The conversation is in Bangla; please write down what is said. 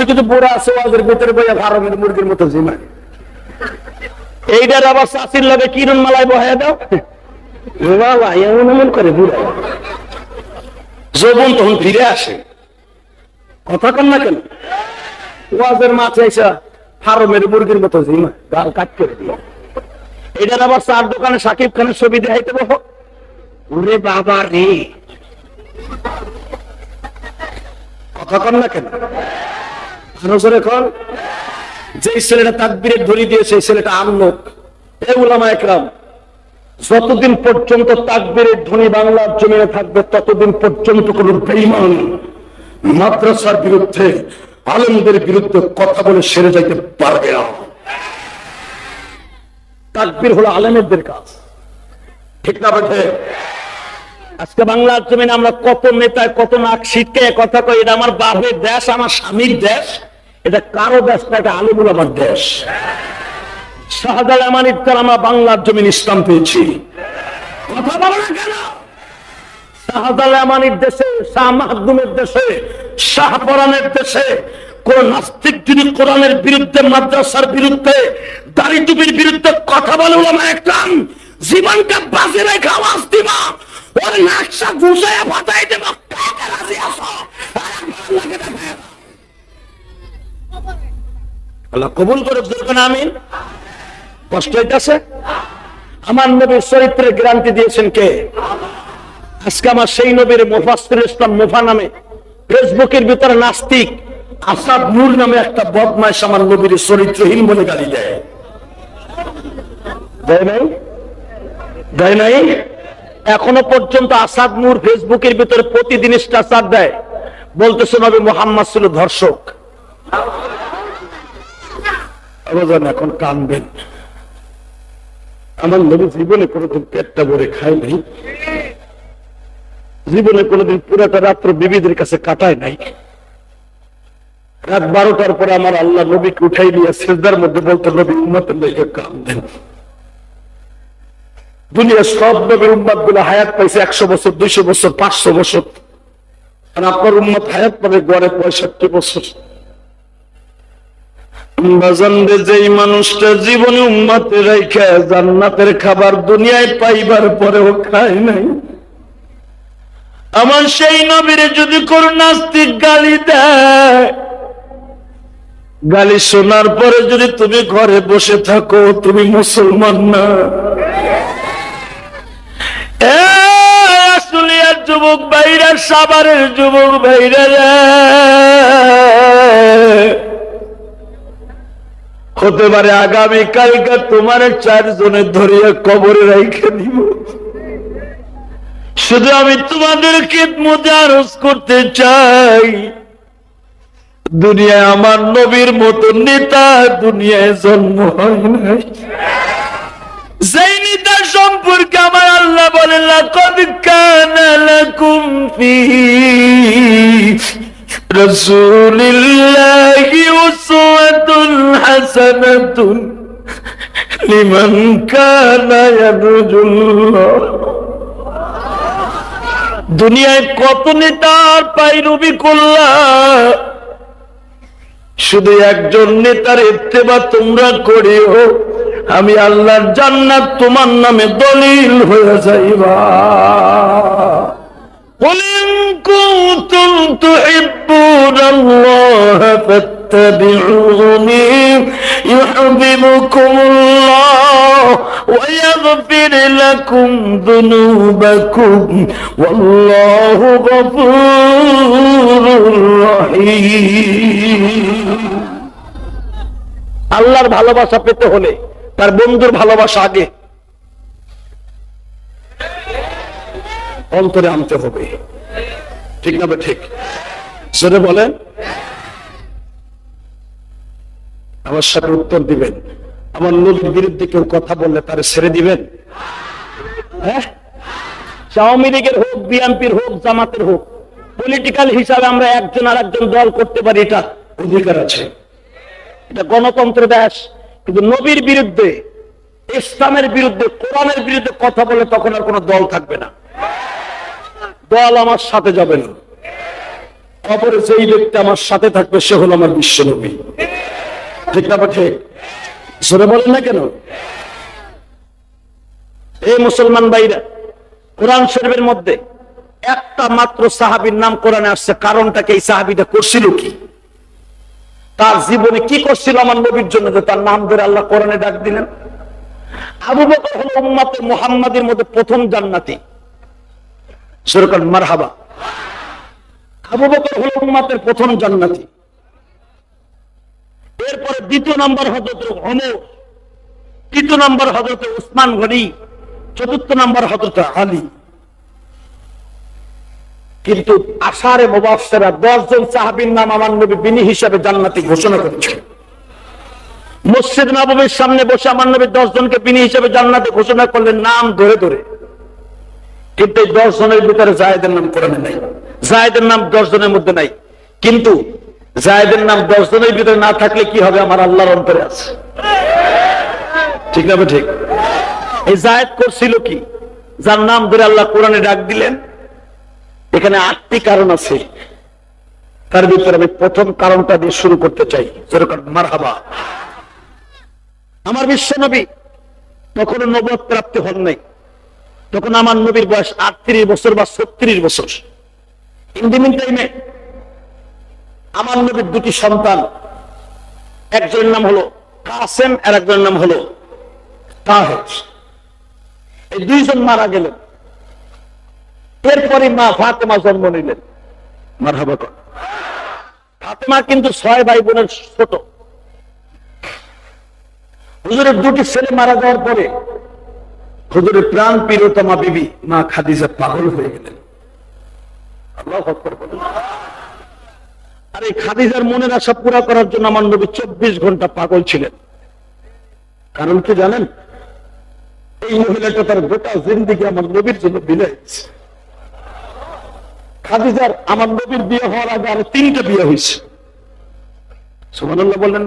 কিছু কিছু বুড়া আছে, ওদের ভিতরে বইয়া ফার্মের মুরগির মতো জিমায়। এইটার আবার চাষির লগে কিরণ মালায় বহায় দাও। বাবা, এমন এমন করে বুড়া। যৌবন তখন ফিরে আসে। কথা না কেন? ওয়াজের এসে মুরগির মতো জিমা গাল কাট করে দিল এটার আবার চার দোকানে সাকিব খানের ছবি দেখাইতে বহ। ওরে বাবা রে। কথা কন না কেন? জোরে যে ছেলেটা তাকবীরের ধরি দিয়ে সেই ছেলেটা আমলোক এ উলামা একরাম, যতদিন পর্যন্ত তাকবীরের ধ্বনি বাংলার জমিনে থাকবে, ততদিন পর্যন্ত কোন বেইমান মাদ্রাসার বিরুদ্ধে, আলমদের বিরুদ্ধে কথা বলে সেরে যাইতে পারবে না। তাকবীর হলো আলেমেরদের কাজ। ঠিক না বেঠে? আজকে বাংলার জমিনে আমরা কত নেতায় কত নাক শিখে কথা কই, এটা আমার বাপের দেশ, আমার স্বামীর দেশ। এটা কারও দেশ না এটা আলমুল আমার দেশ। শাহজাল আমানির তার আমরা বাংলার জমিন ইসলাম পেয়েছি। কথা না কেন? শাহজাল আমানির দেশে, শাহ মাহদুমের দেশে শাহপরানের দেশে কোন নাস্তিক কোরআনের বিরুদ্ধে, মাদ্রাসার বিরুদ্ধে দাড়ি বিরুদ্ধে কথা বলে ওলামা একদম জীবনটা বাজে রেখে আওয়াজ দিবা, ওর নাকশা ফাটাই দেব রাজি আর। আল্লাহ কবুল করে দরকার আমিন। কষ্ট হইতেছে। আমার নবীর চরিত্রের গ্যারান্টি দিয়েছেন কে? আজকে আমার সেই নবীর মোফাসির ইসলাম মোফা নামে ফেসবুকের ভিতরে নাস্তিক আসাদ নূর নামে একটা বদমাইশ আমার নবীর চরিত্রহীন বলে গালি দেয়। নাই? দেয় নাই? এখনও পর্যন্ত আসাদ নূর ফেসবুকের ভিতরে প্রতিদিন স্টাচার দেয়। বলতেছে নবী মোহাম্মদ ছিল ধর্ষক। আবাজান এখন কানবেন। আমার নবী জীবনে কোনোদিন পেটটা ভরে খায় নাই। জীবনে কোনোদিন পুরাটা রাত্র বিবিদের কাছে কাটায় নাই। রাত বারোটার পরে আমার আল্লাহ নবীকে উঠাই নিয়ে সেজদার মধ্যে বলতে, নবী, উম্মতের লেগে কাম দেন দুনিয়ার সব নবীর উম্মতগুলো হায়াত পাইছে একশো বছর, দুইশো বছর, পাঁচশো বছর। আর আপনার উম্মত হায়াত পাবে গড়ে পঁয়ষট্টি বছর। যেই মানুষটা জীবনে উম্মাতে রেখে জান্নাতের খাবার দুনিয়ায় পাইবার পরেও খায় নাই। আমার সেই নবীরে যদি কোন নাস্তিক গালি দেয়, গালি শোনার পরে যদি তুমি ঘরে বসে থাকো, তুমি মুসলমান না। যুবক ভাইরা সাবারের যুবক ভাইরা হতে পারে আগামী কালকে তোমার চারজনের ধরিয়া কবরে রেখে দিব। শুধু আমি তোমাদের খেদমতে আরজ করতে চাই। দুনিয়ায় আমার নবীর মতো নেতা দুনিয়ায় জন্ম হয় নাই। যেই নেতা সম্পর্কে আমার আল্লাহ বলেন, লাকাদ হাসানাতুন হাসানাতুন লিমান কানা ইয়ারজুল্লাহ। দুনিয়ায় কত নেতার পাইরবি করলা শুধু একজন নেতার এতে বা তোমরা করিও, আমি আল্লাহর জান্নাত তোমার নামে দলিল হয়ে যাইবা। বলেন কুতুম তুহিব্বুন আল্লাহ فاتبعوني يحببكم الله ويغفر لكم ذنوبكم والله غفور رحيم আল্লাহর ভালোবাসা পেতে হলে তার বন্ধুর ভালোবাসা আগে অন্তরে আনতে হবে ঠিক না বে ঠিক সেটা বলেন আমার সাথে উত্তর দিবেন। আমার নবীর বিরুদ্ধে কেউ কথা বললে তারে ছেড়ে দিবেন? হ্যাঁ? আওয়ামী লীগের হোক, বিএনপির হোক, জামাতের হোক পলিটিক্যাল হিসাবে আমরা একজন আর একজন দল করতে পারি, এটা অধিকার আছে। এটা গণতন্ত্র দেশ কিন্তু নবীর বিরুদ্ধে, ইসলামের বিরুদ্ধে, কোরআনের বিরুদ্ধে কথা বলে তখন আর কোনো দল থাকবে না। দল আমার সাথে যাবে না। কবরে যেই ব্যক্তি আমার সাথে থাকবে, সে হলো আমার বিশ্বনবী। ঠিক না ঠিক জোরে বলেন না কেন? এই মুসলমান ভাইরা, কোরআন শরীফের মধ্যে একটা মাত্র সাহাবীর নাম কোরআনে আসছে। কারণটাকে এই সাহাবিটা করছিল কি? তার জীবনে কি করছিল আমার নবীর জন্য যে তার নাম ধরে আল্লাহ কোরআনে ডাক দিলেন? আবু বকর হলো উম্মতে মুহাম্মাদের মধ্যে প্রথম জান্নাতি। সরকার মারহাবা। আবু বকর হলো উম্মতের প্রথম জান্নাতি। এরপরে দ্বিতীয় নম্বর হজরত অমর তৃতীয় নম্বর হজরত উসমান গনি, চতুর্থ নম্বর হজরত আলী। কিন্তু আষাঢ়ে মুবাসেরা দশ জন সাহাবীর নাম আমার নবী বিনি হিসাবে জান্নাতি ঘোষণা করেছে। মসজিদ নবমীর সামনে বসে আমার নবী দশ জনকে বিনি হিসাবে জান্নাতে ঘোষণা করলেন নাম ধরে ধরে। কিন্তু এই দশ জনের ভিতরে জায়েদের নাম কোরআনে নাই। জায়েদের নাম দশ জনের মধ্যে নাই। কিন্তু জায়েদের নাম দশ জনের ভিতরে না থাকলে কি হবে? আমার আল্লাহর অন্তরে আছে। ঠিক না ঠিক এই জায়েদ করছিল কি? যার নাম ধরে আল্লাহ কোরআনে ডাক দিলেন। এখানে আটটি কারণ আছে। তার ভিতরে আমি প্রথম কারণটা দিয়ে শুরু করতে চাই। যেরকম মারহাবা। আমার বিশ্ব নবী তখন নবদ প্রাপ্তি হন নাই। তখন আমার নবীর বয়স আটত্রিশ বছর বা ছত্রিশ বছর। ইন্ডিমিন টাইমে আমার নবীর দুটি সন্তান। একজনের নাম হলো কাসেম আর একজনের নাম হলো তাহের। এই দুইজন মারা গেলেন। এরপরে মা ফাতেমা জন্ম নিলেন। মারহাবা কর। ফাতেমা কিন্তু ছয় ভাই বোনের ছোট। হুজুরের দুটি ছেলে মারা যাওয়ার পরে হুজুরের প্রাণ প্রিয়তমা বিবি মা খাদিজা পাগল হয়ে গেলেন। আল্লাহু বলেন। আর এই খাদিজার মনের আশা পুরা করার জন্য আমার নবী চব্বিশ ঘণ্টা পাগল ছিলেন। কারণ কি জানেন? এই মহিলাটা তার গোটা জিন্দিগি আমার নবীর জন্য বিলাইছে খাদিজার আমার নবীর বিয়ে হওয়ার আগে আরও তিনটা বিয়ে হয়েছে। সুমানুল্লাহ বললেন